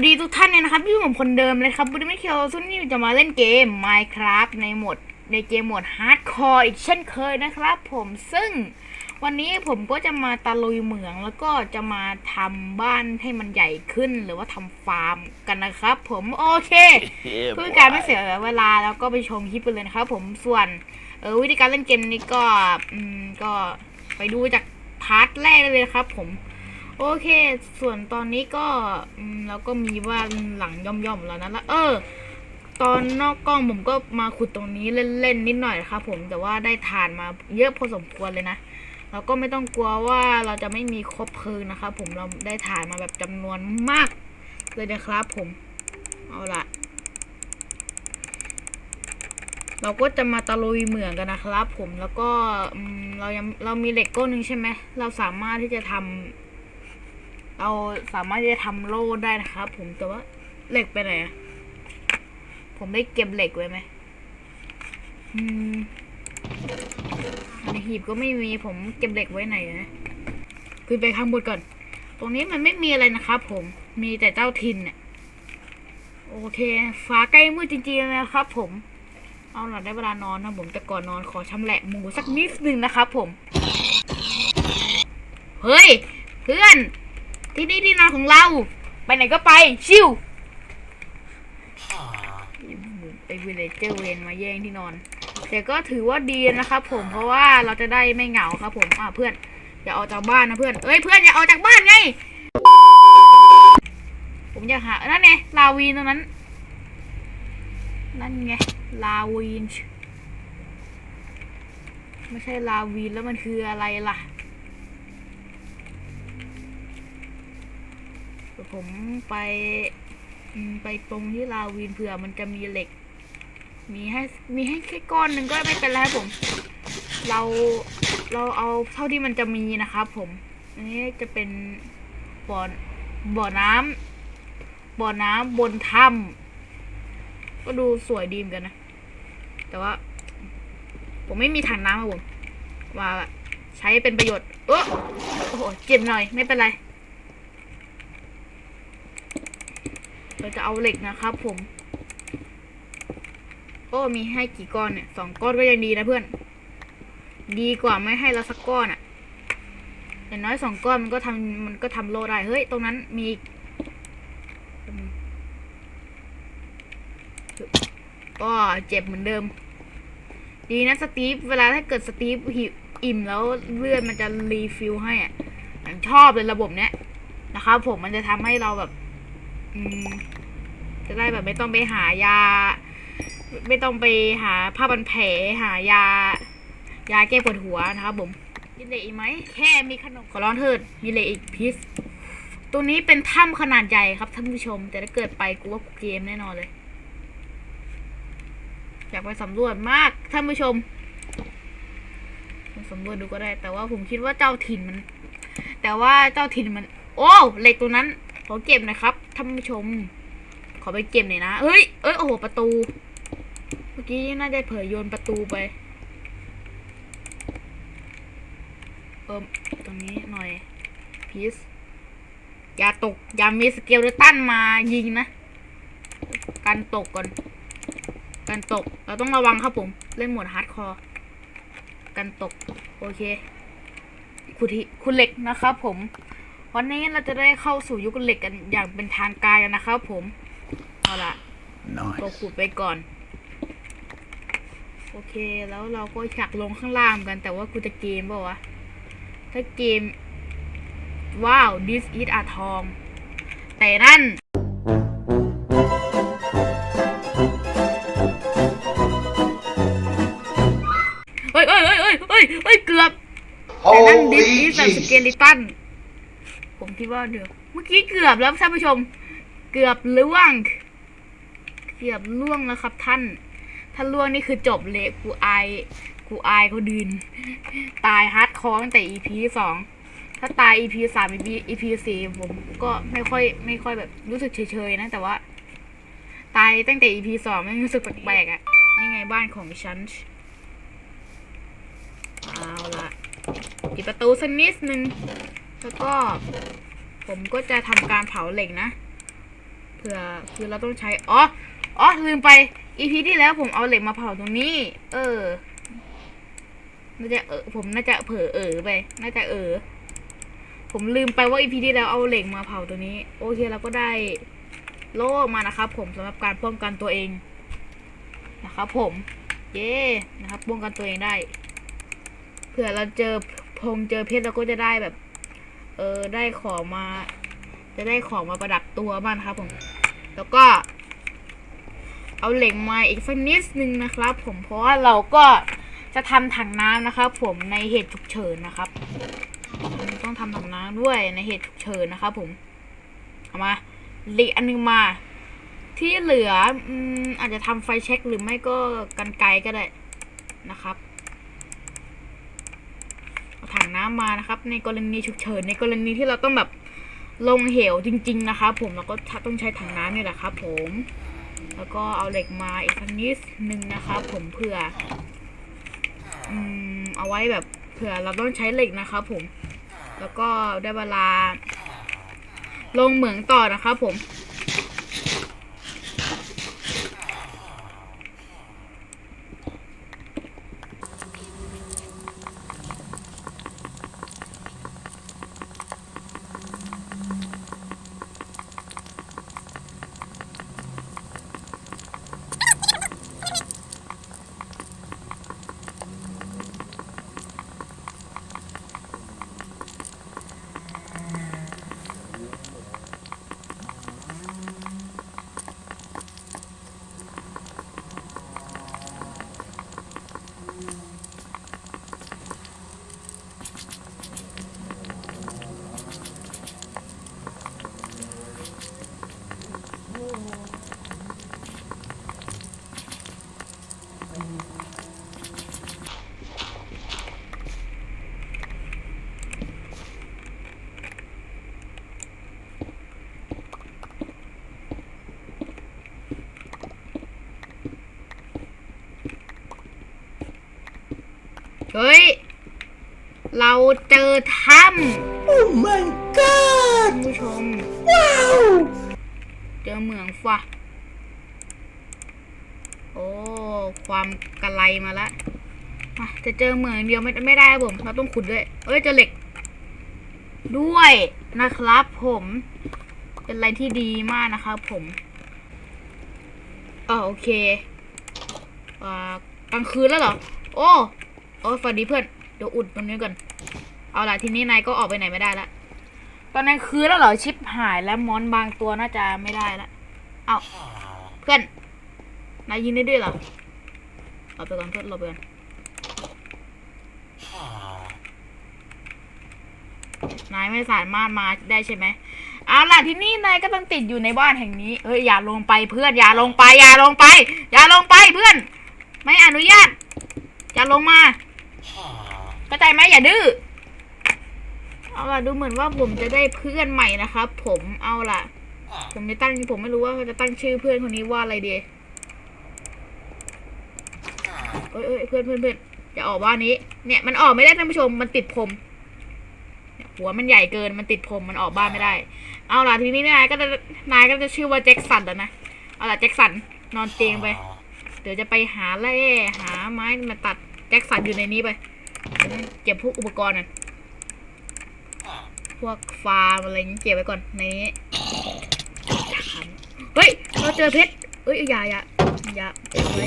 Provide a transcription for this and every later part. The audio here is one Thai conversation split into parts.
วัสดีทุกท่านเลยนะครับพี่ผมคนเดิมเลยครับบูดไม่เคียวซุนนี่จะมาเล่นเกม Minecraft ในโหมดในเกมโหมด Hardcore อีกเช่นเคยนะครับ ผมซึ่งวันนี้ผมก็จะมาตะลุยเหมืองแล้วก็จะมาทำบ้านให้มันใหญ่ขึ้นหรือว่าทำฟาร์มกันนะครับ ผมโอเคเพื่อการไม่เสียเวลาแล้วก็ไปชมคลิปกันเลยนะครับ ผมส่วนเออวิธีการเล่นเกมนี้ก็อืมก็ไปดูจากพาร์ทแรกได้เลยนะครับ ผม โอเค ส่วนตอนนี้ก็เราก็มีว่าหลังย่อมๆแล้วนะแล้วเออ ตอนนอกกล้องผมก็มาขุดตรงนี้เล่นๆนิดหน่อยนะครับผมแต่ว่าได้ฐานมาเยอะพอสมควรเลยนะเราก็ไม่ต้องกลัวว่าเราจะไม่มีครบเพลิงนะครับผมเราได้ฐานมาแบบจำนวนมาก เลยนะครับผม เอาละเราก็จะมาตะลุยเหมืองกันนะครับ ผมแล้วก็เรายังเรามีเหล็กก้อนหนึ่งใช่ไหมเราสามารถที่จะทำ เราสามารถจะทำโล่ได้นะครับ ผมแต่ว่าเหล็กไปไหนอะผมได้เก็บเหล็กไว้ไหมอืมในหีบก็ไม่มีผมเก็บเหล็กไว้ไหนนะขึ้นไปข้างบนก่อน ตรงนี้มันไม่มีอะไรนะครับผมมีแต่เจ้าทินเนี่ยโอเคฟ้าใกล้มืดจริงๆนะครับ ผม เอาหน่ะได้เวลานอนนะผมแต่ก่อนนอนขอชำแหละหมูสักนิดนึงนะครับผม เฮ้ย เพื่อน ที่นี่ที่นอนของเรา ไปไหนก็ไป ชิวไอวิลเลเจอร์เวนมาแย่งที่นอน แต่ก็ถือว่าดีนะครับผมเพราะว่าเราจะได้ไม่เหงาครับผมอ่าเพื่อนอย่าออกจากบ้านนะเพื่อนเอ้ยเพื่อนอย่าออกจากบ้านไง ผมอยากหานั่นไงลาวีนตรงนั้น นั่นไงลาวีนไม่ใช่ลาวีนแล้วมันคืออะไรล่ะ ผมไปไปตรงที่ลาวินเผื่อมันจะมีเหล็ก มีให้มีให้แค่ก้อนหนึ่งก็ไม่เป็นไรครับผม เราเราเอาเท่าที่มันจะมีนะครับผม อันนี้จะเป็นบ่อบ่อน้ำบ่อน้ำบนถ้ำก็ดูสวยดีเหมือนกันนะ แต่ว่า ผมไม่มีถังน้ำครับผมว่าใช้เป็นประโยชน์ เออโอ้โหเจ็บหน่อย ไม่เป็นไร เรา จะเอาเหล็กนะครับผม โอ้ มีให้กี่ก้อนเนี่ยสองก้อนก็ยังดีนะเพื่อน ดีกว่าไม่ให้เราสักก้อนอะ่ะอย่างน้อยสองก้อนมันก็ทำมันก็ทำโลได้ เฮ้ย ตรงนั้นมีก็เจ็บเหมือนเดิม ดีนะสตีฟ เวลาถ้าเกิดสตีฟหิวอิ่มแล้วเลือดมันจะรีฟิลให้อะชอบเลยระบบเนี้ยนะครับผมมันจะทำให้เราแบบ อืม จะได้แบบไม่ต้องไปหายา ไม่ต้องไปหาผ้าพันแผลหายา ยาแก้ปวดหัวนะครับผมมีเหล็กอีกไหมแค่มีขนมขอร้องเถิดมีเหล็กอีกพิสตัวนี้เป็นถ้ำขนาดใหญ่ครับท่านผู้ชม แต่ถ้าเกิดไปกูว่ากูเกมแน่นอนเลย อยากไปสำรวจมากท่านผู้ชมไปสำรวจดูก็ได้ แต่ว่าผมคิดว่าเจ้าถิ่นมัน แต่ว่าเจ้าถิ่นมัน โอ้เหล็กตัวนั้นขอเก็บนะครับท่านผู้ชม ขอไปเก็บหน่อยนะ เฮ้ย เอ้ย โอ้โห ประตู เมื่อกี้น่าจะเผยโยนประตูไป เอิมตรงนี้หน่อย พีซอย่าตก อย่ามีสเกลเลตันมายิงนะกันตกก่อนกันตก เราต้องระวังครับผม เล่นหมดฮาร์ดคอร์กันตก โอเค คุณทิคุณเหล็กนะครับผม วันนี้เราจะได้เข้าสู่ยุคเหล็กกันอย่างเป็นทางการกันนะครับผม เอาละตัว Nice. ขุดไปก่อน โอเคแล้วเราก็อยากลงข้างล่างกัน แต่ว่ากูจะเกมเปล่าวะ ถ้าเกม ว้าว this is a ทอง แต่นั่นเฮ้ยเฮ้ยเฮ้ยเฮ้ยเฮ้ยเฮ้ยเกือบแต่นั่นดิส Holy อีสสเก jeez. ลิตันผมคิดว่าเดี๋ยวเมื่อกี้เกือบแล้วท่านผู้ชม เกือบล่วง เกือบล่วงแล้วครับท่าน ถ้าล่วงนี่คือจบเละกูอายกูอายเขาดืนตายฮาร์ดคอร์ตั้งแต่ EP สองถ้าตาย EP สาม EP EP สี่ผมก็ไม่ค่อยไม่ค่อยแบบรู้สึกเฉยๆนะ แต่ว่า ตายตั้งแต่ EP สองไม่รู้สึกแปลกๆอะ่ะนี่ไงบ้านของฉันเอาละปิดประตูสักนิดนึง แล้วก็ ผมก็จะทำการเผาเหล็กนะเผื่อคือเราต้องใช้ อ๋อ อ๋อลืมไปอีพีที่แล้วผมเอาเหล็กมาเผาตรงนี้ เออน่าจะเออผมน่าจะเผลอเออไปน่าจะเออ ผมลืมไปว่าอีพีที่แล้วเอาเหล็กมาเผาตัวนี้ โอเคเราก็ได้โล่มานะครับ ผมสำหรับการป้องกันตัวเองนะครับผม เย้นะครับป้องกันตัวเองได้เผื่อเราเจอพงเจอเพชรเราก็จะได้แบบ เออได้ของมา จะได้ของมาประดับตัวบ้างนครับผม แล้วก็ เอาเหล็กมาอีกสักนิดนึงนะครับ ผมเพราะว่าเราก็จะทำถังน้ำนะครับผมในเหตุฉุกเฉินนะครับ ต้องทำถังน้ำด้วยในเหตุฉุกเฉินนะครับ ผมเอามาเหล็กอันนึงมา ที่เหลืออืมอาจจะทำไฟเช็คหรือไม่ก็กันไกก็ได้นะครับเอาถังน้ำมานะครับ ในกรณีฉุกเฉินในกรณีที่เราต้องแบบลงเหวจริง ๆ นะครับผมเราก็ต้องใช้ถังน้ำนี่แหละครับ ผม แล้วก็เอาเหล็กมาอีกสักนิดนึงนะครับผมเผื่ออืมเอาไว้แบบเผื่อเราต้องใช้เหล็กนะครับผม แล้วก็ได้เวลา ลงเหมืองต่อนะครับผม เฮ้ย เราเจอถ้ำ Oh my god! ท่านผู้ชม Wow! เจอเหมืองฟ้ะโอ้ ความกระไรมาละอะจะเจอเหมืองเดียวไม่ไม่ได้ครับผม เราต้องขุดด้วย เอ้ย เจอเหล็ก ด้วยนะครับผม เป็นอะไรที่ดีมากนะครับผมอ๋อโอเคอ่ากลางคืนแล้วเหรอ โอ้ โอ้สวัสดีเพื่อน เดี๋ยวอุดตรงนี้ก่อน เอาล่ะทีนี้นายก็ออกไปไหนไม่ได้ละ ตอนนั้นคืนแล้วเหรอชิปหายแล้วมอนบางตัวน่าจะไม่ได้ละ เอาเพื่อน นายยินได้ด้วยเหรอเอาไปก่อนเพื่อนเราไปก่อนนายไม่สามารถมาได้ใช่ไหมเอาล่ะที่นี่นายก็ต้องติดอยู่ในบ้านแห่งนี้เฮ้ยอย่าลงไปเพื่อนอย่าลงไป อย่าลงไป อย่าลงไปเพื่อน ไม่อนุญาตอย่าลงมา เข้าใจไหมอย่าดื้อเอาล่ะดูเหมือนว่าผมจะได้เพื่อนใหม่นะครับ ผมเอาล่ะ ผมจะตั้งผมไม่รู้ว่าจะตั้งชื่อเพื่อนคนนี้ว่าอะไรดีเอ้ยเอ้ยเพื่อนเพื่อนเพื่อนจะออกบ้านนี้ เนี่ยมันออกไม่ได้ท่านผู้ชมมันติดผมหัวมันใหญ่เกินมันติดผมมันออกบ้านไม่ได้ เอาล่ะทีนี้นายก็จะนายก็จะชื่อว่าแจ็คสันแล้วนะเอาล่ะแจ็คสันนอนเตียงไป เดี๋ยวจะไปหาแร่หาไม้มาตัด แจ็คสันอยู่ในนี้ไปเก็บพวกอุปกรณ์น่ะพวกฟาร์มอะไรนี้เก็บไว้ก่อนในนี้เฮ้ย เราเจอเพชรเอ้ยอย่าอย่าอย่าเก็บไว้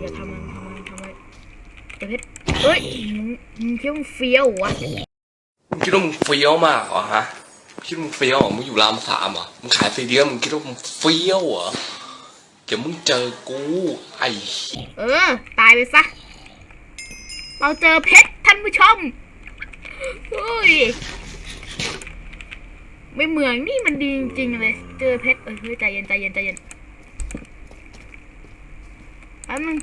อย่าทำมันทำมันทำมันเจอเพชรเฮ้ยมึงมึงคิดว่ามึงเฟี้ยววะมึงคิดว่ามึงเฟี้ยวมากเหรอฮะคิดว่ามึงเฟี้ยวเหรอมึงอยู่รามสามเหรอมึงขายซีเดียมึงคิดว่ามึงเฟี้ยวเหรอ เดี๋ยวมึงเจอกูไอ้เออ ตายไปซะ เราเจอเพชรท่านผู้ชมเฮ้ย ไม่เหมืองนี่มันดีจริงๆเลย เจอเพชรเอ้ยเฮ้ยใจเย็นใจเย็นใจเย็นแป๊บนึง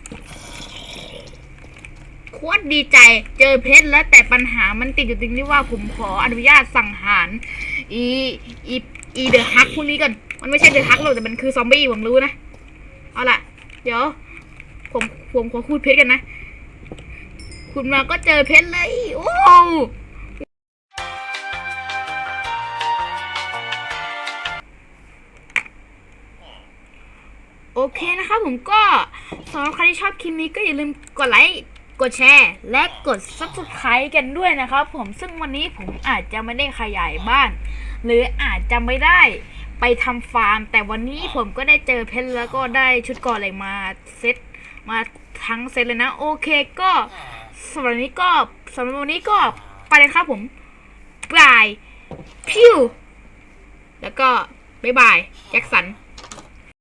โคตรดีใจ เจอเพชรแล้วแต่ปัญหามันติดอยู่ตรงที่ว่าผมขออนุญาตสั่งหาร อี อี อีเดอะฮักพวกนี้ก่อน มันไม่ใช่เดอะฮักหรอกแต่มันคือซอมบี้ผมรู้นะ เอาล่ะ เดี๋ยว ผมผมขอคูดเพชรกันนะคุณมาก็เจอเพชรเลย โอ้โอเคนะคะผมก็สำหรับใครที่ชอบคลิปนี้ก็อย่าลืมกดไลค์ กดแชร์ และกด Subscribe กันด้วยนะครับผมซึ่งวันนี้ผมอาจจะไม่ได้ขยายบ้าน หรืออาจจะไม่ได้ ไปทำฟาร์ม แต่วันนี้ผมก็ได้เจอเพชรแล้วก็ได้ชุดก่ออะไรมาเซตมาทั้งเซตเลยนะ โอเคก็สำหรับนี้ก็สำหรับวันนี้ก็ไปเลยครับผมบายพิวแล้วก็บ๊ายบายแจ็คสัน